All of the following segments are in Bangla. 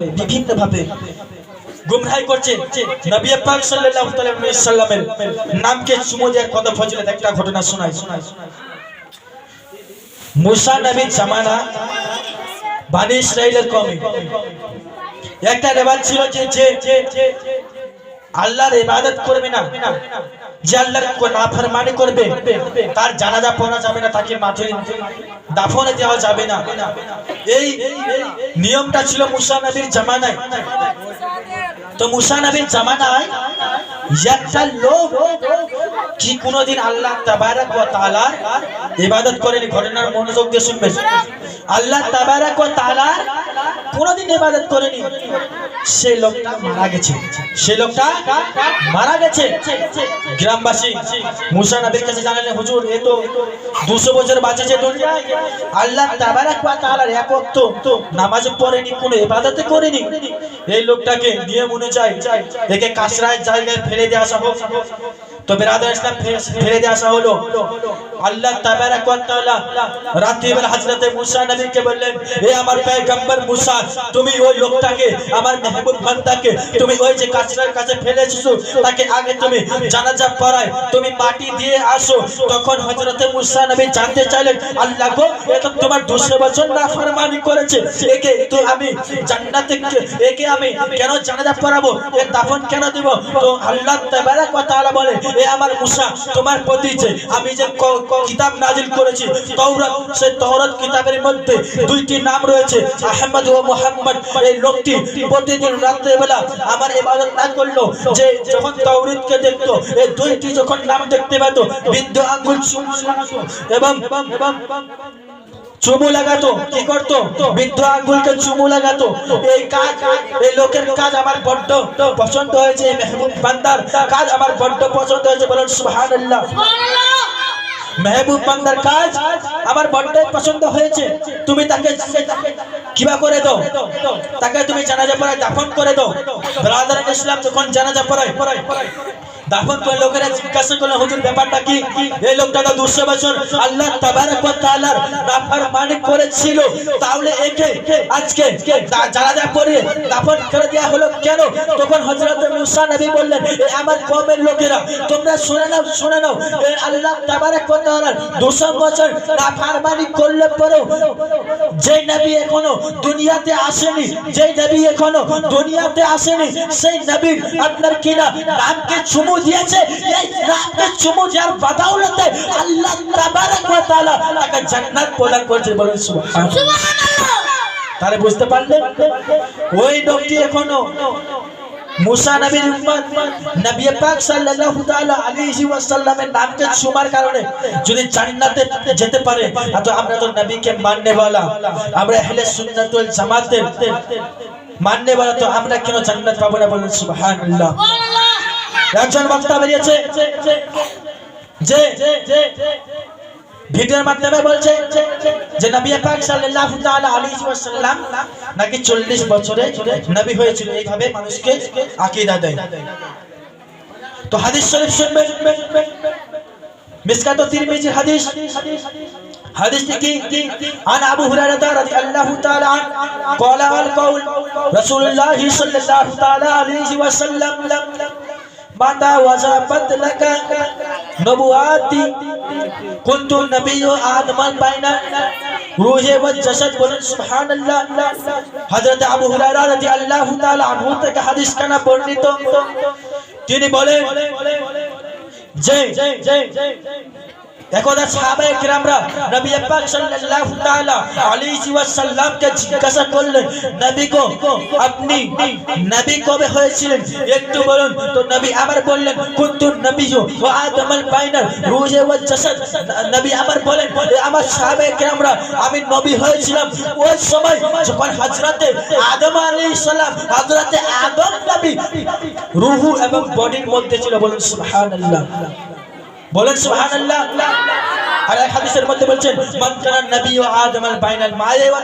বিভিন্ন ভাবে গুমরাহি করছে নবী পাক সাল্লাল্লাহু আলাইহি সাল্লামের নামকে চুমো দেওয়ার কত ফজিলত একটা ঘটনা শোনাই মুসা নবীর জামানা বানি ইসরাইলের কমে একটা রেবাজ ছিল যে যে আল্লাহর ইবাদত করবে না যে আল্লাহর নাফরমানি করবে, তার জানাজা পড়া যাবে না তাকে মাঠে, দাফনে দেওয়া যাবে না। এই নিয়মটা ছিল মুসা নবীর জামানায়। তো মুসা নবীর জামানায় একটা লোক কি কোনোদিন আল্লাহ তাবারাক ওয়া তাআলার ইবাদত করেনি? ঘটনার মনোযোগ দিয়ে শুনবেন আল্লাহ তাবারাক ওয়া তাআলার কোনোদিন ইবাদত করেনি। সে লোকটা মারা গেছে। সে লোকটা মারা গেছে। গ্রামবাসী, মুসা নবীর কাছে জানালেন, হুজুর, এ তো দুশো বছর বাঁচেছে আল্লাহ নামাজ পড়েনি কোনো এবাদতে করেনি এই লোকটাকে নিয়ে মনে চাই একে কাসরায় জায়গায় ফেলে দেওয়া সহ তো বেরাদার ইসলাম ফেলে দিয়ে আসা হলো। আল্লাহ তাবারাক ওয়া তাআলা রাত্রিবেলা হযরতে মুসা নবীকে বললেন হে আমার পয়গম্বর মুসা, তুমি ওই লোকটাকে, আমার মেহবুব বান্দাকে, তুমি ওই যে কাচরার কাছে ফেলেছো তাকে আগে তুমি জানাজা পড়ায়, তুমি মাটি দিয়ে আসো। তখন হযরতে মুসা নবী জানতে চাইলেন, আল্লাহ গো, এ তো তোমার 200 বছর নাফরমানি করেছে। একে তো আমি জান্নাতে একে আমি কেন জানাজা পড়াবো? এ দাফন কেন দেব? তো আল্লাহ তাবারাক ওয়া তাআলা বলে এ আমার মুসা তোমার প্রতি যে আমি যে কিতাব নাজিল করেছি, তাওরাত, সেই তাওরাত কিতাবের মধ্যে দুইটি নাম রয়েছে। আহমদ ও মোহাম্মদ, এই লোকটি প্রতিদিন রাত্রেবেলা আমার ইবাদত না করল, যে যখন তাওরাতকে দেখতো এই দুইটি যখন নাম দেখতে পেত, বৃদ্ধ আঙ্গুল এবং এবং চুমু লাগাতো কি করতো? বৃদ্ধ আঙ্গুলকে চুমু লাগাতো। এই কাজ এই লোকের কাজ আমার বড্ড পছন্দ হয়েছে মেহবুব বান্দার কাজ আমার বড্ড পছন্দ হয়েছে বলেন সুবহানাল্লাহ। মেহবুব বান্দার কাজ আমার বড্ড পছন্দ হয়েছে। তুমি তাকে কিবা করে দাও। তাকে তুমি জানাজা পড়ায় দাফন করে দাও। ব্রাদার ইসলাম যখন জানাজা পড়ায় দাফন করে লোকেরা জিজ্ঞাসা হুজুর, ব্যাপারটা কি? এই লোকটা তো দুশো বছর আল্লাহ নাফরমানি করেছিল। তাহলে একে আজকে দা- জানাজা পড়ে দাফন করে হলো কেন? তখন বললেন আমার লোকেরা, তোমরা শুনে নাও শুনে নাও। আল্লাহ বছর করলে পরেও যে নবী এখনও দুনিয়াতে আসেনি যে নবী এখনও দুনিয়াতে আসেনি, সেই নবীর আপনার কিনা নামকে চুমু দিয়েছে এই নামকে চুমু দেওয়ার বাদাউলতে আল্লাহ তাবারক ওয়া তাআলা তাকে জান্নাত প্রদান করেছে বলেন সুবহানাল্লাহ তাহলে বুঝতে পারলেন ওই লোকটি এখনো মুসা নবীর উম্মত নবী পাক সাল্লাল্লাহু তাআলা আলাইহি ওয়াসাল্লামের নামকে চুমার কারণে যদি জান্নাতে যেতে পারে তো আমরা তো নবীকে মাননে वाला আমরা আহলে সুন্নাত ওয়াল জামাতের মাননে वाला তো আমরা কেন জান্নাত পাবো না বলেন সুবহানাল্লাহ একজন বক্তা বেরিয়েছে যে ভিডিওর মাধ্যমে বলছে যে নবী পাক সাল্লাল্লাহু তাআলা আলাইহি ওয়াসাল্লাম নাকি 40 বছরে নবী হয়েছিল এইভাবে মানুষকে আকীদা দেয় তো হাদিস শরীফ শুনবেন মিসকাত তিরমিজির হাদিস حديث কি عن ابو هريره رضي الله تعالى عنه قال القول رسول الله صلى الله تعالى عليه وسلم মাতা ওয়াজা পত লাগা নবুয়াতি। কুনতু নবিয়্যু আদমান বাইনা রুহে ওয়াল জসদ বলেন, সুবহানাল্লাহ। হযরত আবু হুরায়রা রাদিয়াল্লাহু তাআলা আনহু থেকে হাদিস কানা বর্ণিত। তিনি বলেন যে একদা সাহাবায়ে নবী পাক সাল্লাল্লাহু তাআলা আলাইহি ওয়াসাল্লামকে জিজ্ঞাসা করলেন, নবী গো, আপনি নবী কবে হয়েছিলেন? একটু বলুন, তো নবী আবার বললেন কুনতু ওয়া জাসাদ। নবী আবার বলেন আমার সাহাবায়ে কিরামরা, আমি নবী হয়েছিলাম ওই সময় যখন হযরতে আদম আলাইহিস সালাম, হযরতে আদম নবী রূহ এবং বডির মধ্যে ছিল বলুন, সুবহানাল্লাহ। বলেন, সুবহানাল্লাহ। আর এক হাদিসের মধ্যে বলছেন, মান নবী ও আদম আল বাইনাল মায়ে ওয়া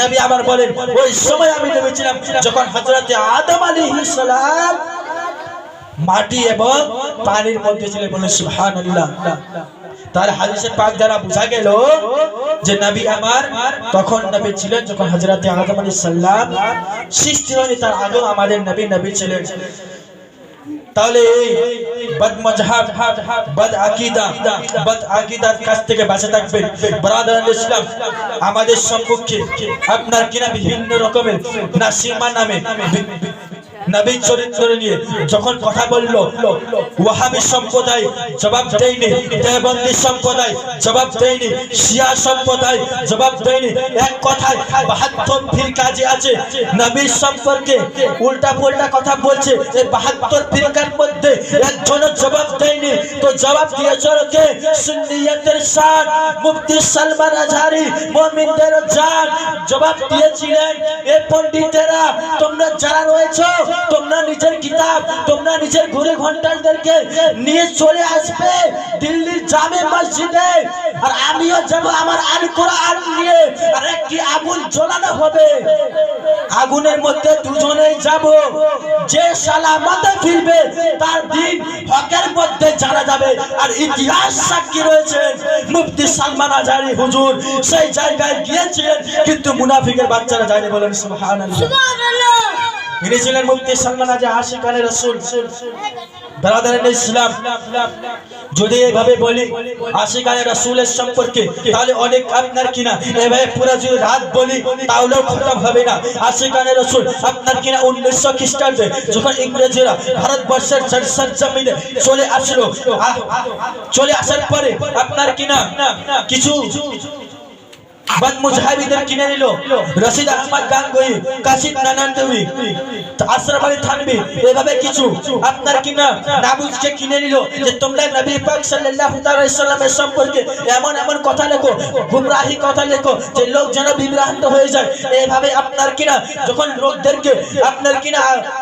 নবী আবার বলেন, ওই সময় আমি নবী ছিলাম যখন হযরতে আদম আলাইহিস সালাম মাটি এবং পানির মধ্যে ছিলেন বলেন, সুবহানাল্লাহ। তার হাদিসে পাক দ্বারা বোঝা গেল যে নবী আমার তখন নবী ছিলেন যখন হযরত আদম আলাইহিস সালাম সৃষ্টি হয়নি, তার আগেও আমাদের নবী নবী ছিলেন। তাহলে এই বদ মজহাব, বদ আকীদা, বদ আকীদার কাছ থেকে বাঁচে থাকবেন। ব্রাদার ইসলাম, আমাদের সম্মুখে আপনার কিনা বিভিন্ন রকমের? নাসিমা নামে। নবীর চরিত্র নিয়ে যখন কথা বলল, ওয়াহাবি সম্প্রদায়, জবাব দেয়নি দেবন্দি সম্প্রদায়, জবাব দেয়নি, শিয়া সম্প্রদায়, জবাব দেয়নি। এক কথায়, বাহাত্তর ফিরকা কাজে আছে। নবীর সম্পর্কে উল্টা পুল্টা কথা বলছে, এই বাহাত্তর ফিরকার মধ্যে একজনের জবাব দেয়নি। তো জবাব দিয়েছে কে? সুন্নিয়তের শান মুফতি সালমান আজহারি, মুমিনদের জান জবাব দিয়েছিলেন, এ পণ্ডিতেরা, তোমরা যারা রয়েছো তোমরা নিজের কিতাব, তোমরা নিজের ঘুরে ঘন্টাদেরকে নিয়ে চলে আসবে দিল্লির জামে মসজিদে। আর আমিও যাব আমার আল কোরআন নিয়ে। আর একটি আগুন জ্বলানো হবে। আগুনের মধ্যে দুজনেই যাব। যে সালামতে ফিরবে, তার দিন হকের মধ্যে জানা যাবে। আর ইতিহাস সাক্ষী রয়েছে, মুফতি সালমান আজারি হুজুর সেই জায়গায় গিয়েছিলেন, কিন্তু মুনাফিকের বাচ্চারা যায়নি বলেন সুবহানাল্লাহ। সুবহানাল্লাহ। ইনি ছিলেন সালমান আজা আশিকানে রসুল। ব্রাদারের ইসলাম, যদি বলি আশিকানে রসুলের সম্পর্কে, তাহলে অনেক আপনার কিনা? এভাবে পুরো যদি রাত বলি, তাহলেও খতম হবে না। আশিকানে রসুল, আপনার কিনা উনিশশো খ্রিস্টাব্দে যখন ইংরেজরা ভারতবর্ষের সরসর জমিনে চলে আসলো চলে আসার পরে আপনার কিনা কিছু বদ মুজাহিদের কিনে নিল। রশিদ আহমদ গাঙ্গুই কাশিদ নানান্দবি আশরাফ আলী থানবি এভাবে কিছু আপনার কিনা নাবুজকে কিনে নিল যে তোমরা নবী পাক সাল্লাল্লাহু তাআলা সাল্লামের সম্পর্কে এমন এমন কথা লেখো, গুমরাহি কথা লেখো যে লোক যেন বিভ্রান্ত হয়ে যায়। এইভাবে আপনার কিনা, যখন লোকদেরকে আপনার কিনা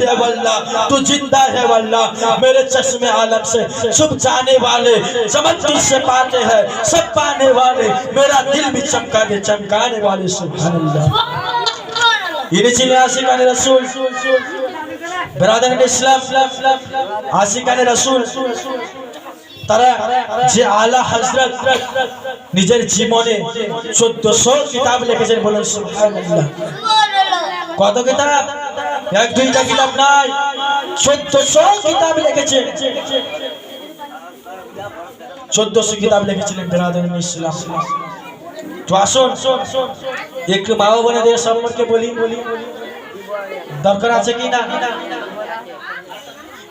হে वल्लाह तू जिंदा है वल्लाह मेरे चश्मे आलम से छुप जाने वाले चमकती से पाते हैं सब पाने वाले मेरा दिल भी चमका दे चमकाने वाले सुभान अल्लाह ইনি ছিলেন আশিকানে রাসূল ব্রাদার ইসলাম আশিকানে রাসূল তারা যে আলা হযরত নিজের জীবনে 1400 কিতাব লিখেছেন বলেন সুবহানাল্লাহ কত কিতাব এক দুইটা কিতাব নাই। চোদ্দশো কিতাব লিখেছে। চোদ্দশো কিতাব লিখেছিলেন বেরাদুল তো আসুন, একটু মা বোনেদের সম্পর্কে বলি। দরকার আছে কি না?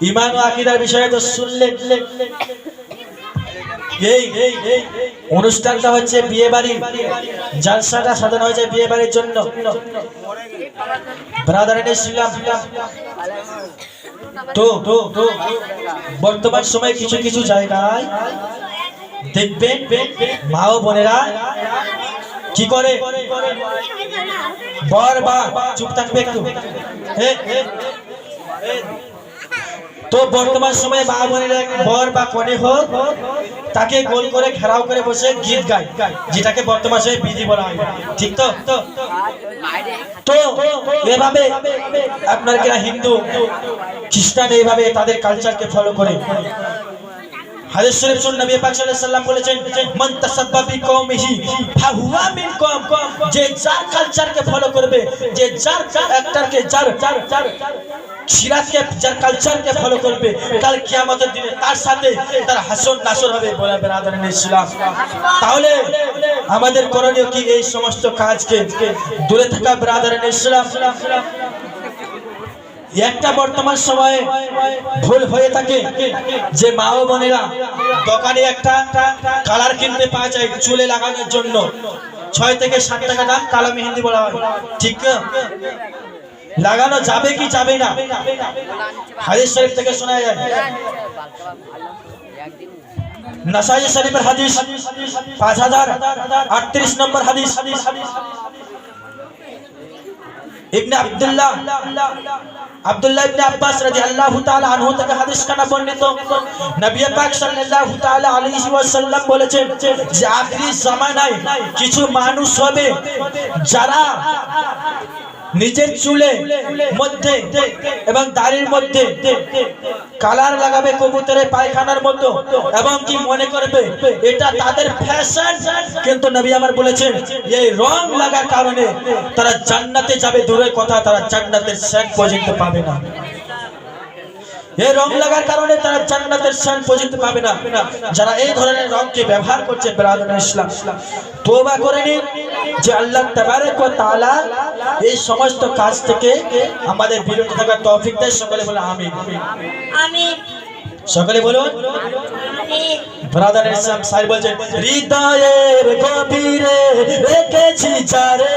ইমান ও আকিদার বিষয়ে তো শুনলে এই অনুষ্ঠানটা হচ্ছে বিয়ে বাড়ি জালসাটা সাজানো হয়েছে বিয়ে বাড়ির জন্য। ব্রাদার ইসলাম তো, বর্তমান সময়ে কিছু কিছু জায়গায় দেখবেন মা ও বোনেরা কি করে? বর বা চুপ থাকবে একটু। তো বর্তমান সময়ে মা বোনেরা বর বা কনে হোক তাকে গোল করে ঘেরাও করে বসে গীত গায়, যেটাকে বর্তমান বিধি বলা হয়। ঠিক তো? তো, এভাবে আপনার কিনা হিন্দু, খ্রিস্টান এইভাবে তাদের কালচারকে ফলো করে। যে যার কালচারকে ফলো করবে, যে যার, একটারকে যার যার যার কালচারকে ফলো করবে কাল কিয়ামতের দিনে তার সাথে তার হাসন নাসর হবে বলে বেরাদার ইসলাম তাহলে আমাদের করণীয় কি এই সমস্ত কাজকে দূরে থাকা বেরাদার ইসলাম একটা বর্তমান সময়ে ভুল হয়ে থাকে যে মা ও বোনেরা দোকানে একটা কালার কিনতে পাওয়া যায় চুলে লাগানোর জন্য। ছয় থেকে সাত টাকা দাম কালো মেহেন্দি বলা হয়। ঠিক না? লাগানো যাবে কি যাবে না? হাদিস শরীফ থেকে শোনা যায়। নাসাই শরীফের হাদিস পাঁচ হাজার আটত্রিশ নম্বর হাদিস। ইবনে আব্দুল্লাহ আব্দুল্লাহ ইবনে আব্বাস রাদিয়াল্লাহু তাআলা আনহু থেকে হাদিস কানা বর্ণিত। নবী পাক সাল্লাল্লাহু তাআলা আলাইহি ওয়াসাল্লাম বলেছেন যে আখিরি জামানায় কিছু মানুষ হবে যারা নিজের চুলে, মধ্যে এবং দাড়ির মধ্যে কালার লাগাবে কবুতরের পায়খানার মতো। এবং কি মনে করবে? এটা তাদের ফ্যাশন কিন্তু নবী আমার বলেছেন, এই রং লাগার কারণে তারা জান্নাতে যাবে, দূরের কথা তারা জান্নাতের শেখ পর্যন্ত পাবে না। এই রং লাগার কারণে তারা জান্নাতের শান পর্যন্ত পাবে না। যারা এই ধরনের রংকে ব্যবহার করছে ব্রাদার ইসলাম। তওবা করে নিন যে আল্লাহ তাবারক ওয়া তাআলা এই সমস্ত কাজ থেকে আমাদের বিরত থাকার তৌফিক দেয়। সকলে বলে আমিন। আমিন। সকলে বলুন ব্রাদার ইসলাম সাহেব বলছেন হৃদয়ের গভীরে রেখেছি যারে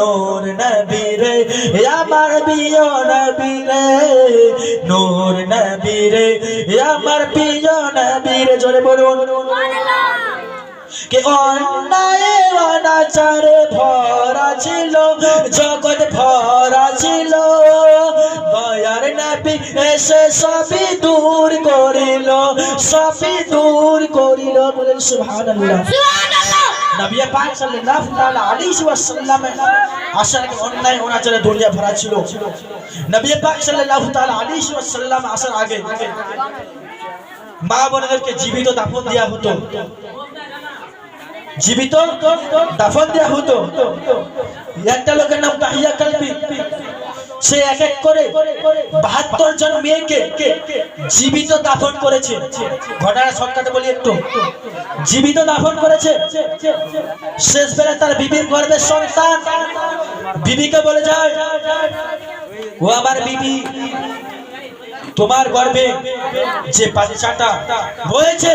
নূর নবীরে আমার প্রিয় নবীরে নূর নবীরে আমার প্রিয় নবীরে জোরে বলুন। কে অন্যায় অনাচারে ভরা ছিল, জগৎ ভরা ছিল, দয়ার নবী এসে সবই দূর করিল, সবই দূর করিল। বলেন সুবহানাল্লাহ। নবী পাক সাল্লাল্লাহু তাআলা আলাইহি ওয়াসাল্লাম আসার আগে অন্যায় অনাচারে দুনিয়া ভরা ছিল। আগে মা বোনদেরকে জীবিত দাফন দেওয়া হতো। জীবিত দাফন দেওয়া হতো। একটা লোকের নাম তাহিয়া কালবি। সে এক এক করে বাহাত্তর জন মেয়েকে জীবিত দাফন করেছে। ঘটনা শর্টকাটে বলি একটু। জীবিত দাফন করেছে। শেষ বেলা তার বিবির গর্ভে সন্তান। বিবিকে বলে যায় ও আমার বিবি, তোমার গর্ভে যে বাচ্চাটা রয়েছে,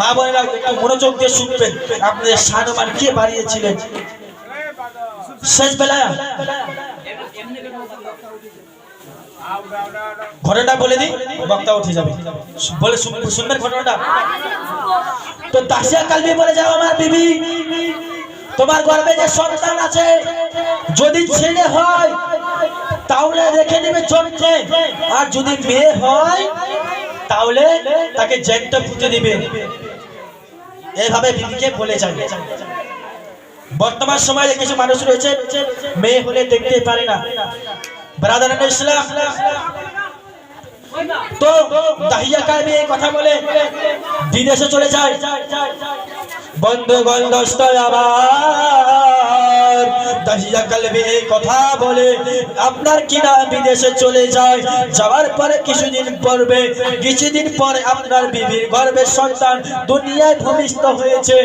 মা বোনেরা একটু মনোযোগ দিয়ে শুনবেন। আপনাদের সানুমান কে বাড়িয়েছিলেন? শেষ বেলা ঘটনাটা বলে দিই, বক্তা উঠে যাবে। বলে শুন- শুনবেন ঘটনাটা? তো দাসিয়া কালবি বলে যাও আমার বিবি, তোমার গর্ভে যে সন্তান আছে, যদি ছেলে হয়, তাহলে রেখে নেবে চরিত্রে আর যদি মেয়ে হয়, তাহলে তাকে জ্যান্ত পুঁতে দিবে। এইভাবে বিবিকে বলে যায়। বর্তমান সময়ে কিছু মানুষ রয়েছে, মেয়ে হলে দেখতে পারে না। ব্রাদার ইসলাম তো দাহিয়া কারবি এই কথা বলে? বিদেশে চলে যায়। বন্ধুগণ দোস্ত আবার দাহিয়া কালবি এই কথা বলে আপনার কিনা বিদেশে চলে যায় যাওয়ার পরে কিছুদিন পরবে কিছুদিন পরে আপনার বিবির গর্ভের সন্তান দুনিয়ায় ভূমিষ্ঠ হয়েছে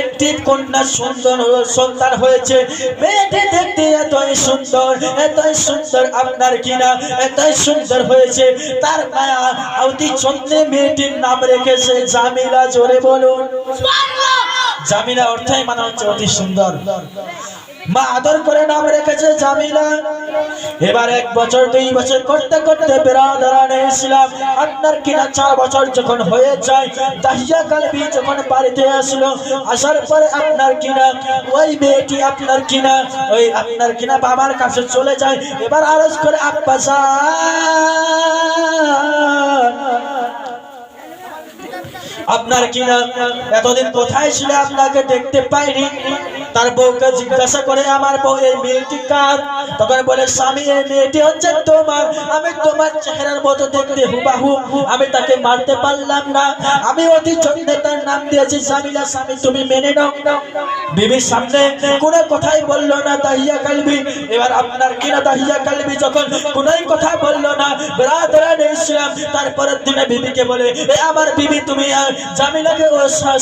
একটি কন্যা সুন্দর সন্তান হয়েছে মেয়েটি দেখতে এতই সুন্দর এতই সুন্দর আপনার কিনা এতই সুন্দর হয়েছে তার মায়া অতি চন্দ্রে মেয়েটির নাম রেখেছে জামিলা জোরে বলুন। জামিলা অর্থই মানে হচ্ছে অতি সুন্দর। মা আদর করে নাম রেখেছে জামিলা। এবার এক বছর, দুই বছর করতে করতে বেড়াদারানে ইসলাম আপনার কিনা চার বছর যখন হয়ে যায়, দাহিয়া কালবি যখন বাড়িতে আসলো, আসার পরে আপনার কিনা, ওই মেয়েটি আপনার কিনা, ওই আপনার কিনা বাবার কাছে চলে যায়। এবার আরজ করে, আব্বা আপনার কিনা এতদিন কোথায় ছিল আপনাকে দেখতে পাইনি? তার বউকে জিজ্ঞাসা করে, আমার বউ এই মেয়েটি কার? তখন বলে, স্বামী, এই মেয়েটি হচ্ছে তোমার। আমি তোমার চেহারার মতো দেখতে হুবাহু। আমি তাকে মারতে পারলাম না। আমি অতি যত্নে তার নাম দিয়েছি। স্বামীলা স্বামী, তুমি মেনে নাও। বিবির সামনে কোনো কথাই বলল না তাহিয়া কালবি। এবার আপনার কিনা তাহিয়া কালবি? যখন কোনোই কথা বলল না বেড়াতেরা ইসলাম তারপরের দিনে বিবিকে বলে, এ আমার বিবি, তুমি জামিলাকে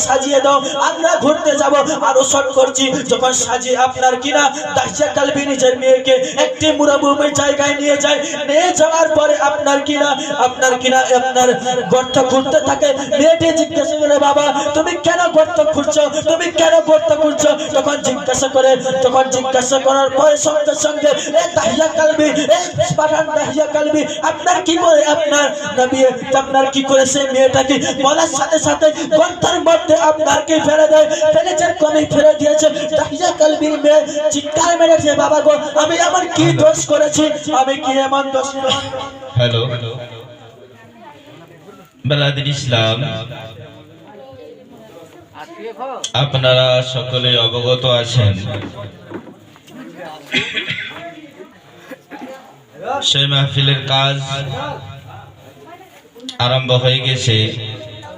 সাজিয়ে দাও। আমরা ঘুরতে যাব আরও শট করছি। যখন সাজিয়ে আপনার কিনা তাহিয়া কালবি নিজের মেয়েকে একটি মুরাবুমের জায়গায় নিয়ে যায়। নিয়ে যাওয়ার পরে আপনার কিনা আপনার কিনা আপনার গর্ত খুঁড়তে থাকে। মেয়েটি জিজ্ঞাসা করে, বাবা, তুমি কেন গর্ত খুঁড়ছো তুমি কেন গর্ত খুঁড়ছো তখন জিজ্ঞাসা করে, তখন জিজ্ঞাসা করার পরে সঙ্গে সঙ্গে, এ দাহিয়া কালবি, এ পাঠান দাহিয়া কালবি, আপনার কি করে আপনার নবী? আপনার কি করে সেই মেয়েটাকে বলার সাথে সাথে গর্তের মধ্যে আপনার কি ফেলে দেয়? ফেলেছেন কমে ফেলে দিয়েছে। দাহিয়া কালবির মেয়ে চিৎকার মেরেছে বাবা গো আমি আমার কি দোষ করেছি? আমি কি এমন দোষ করেছি? হ্যালো। বেলাদিন ইসলাম আপনারা সকলে অবগত আছেন। সেই মাহফিলের কাজ আরম্ভ হয়ে গেছে।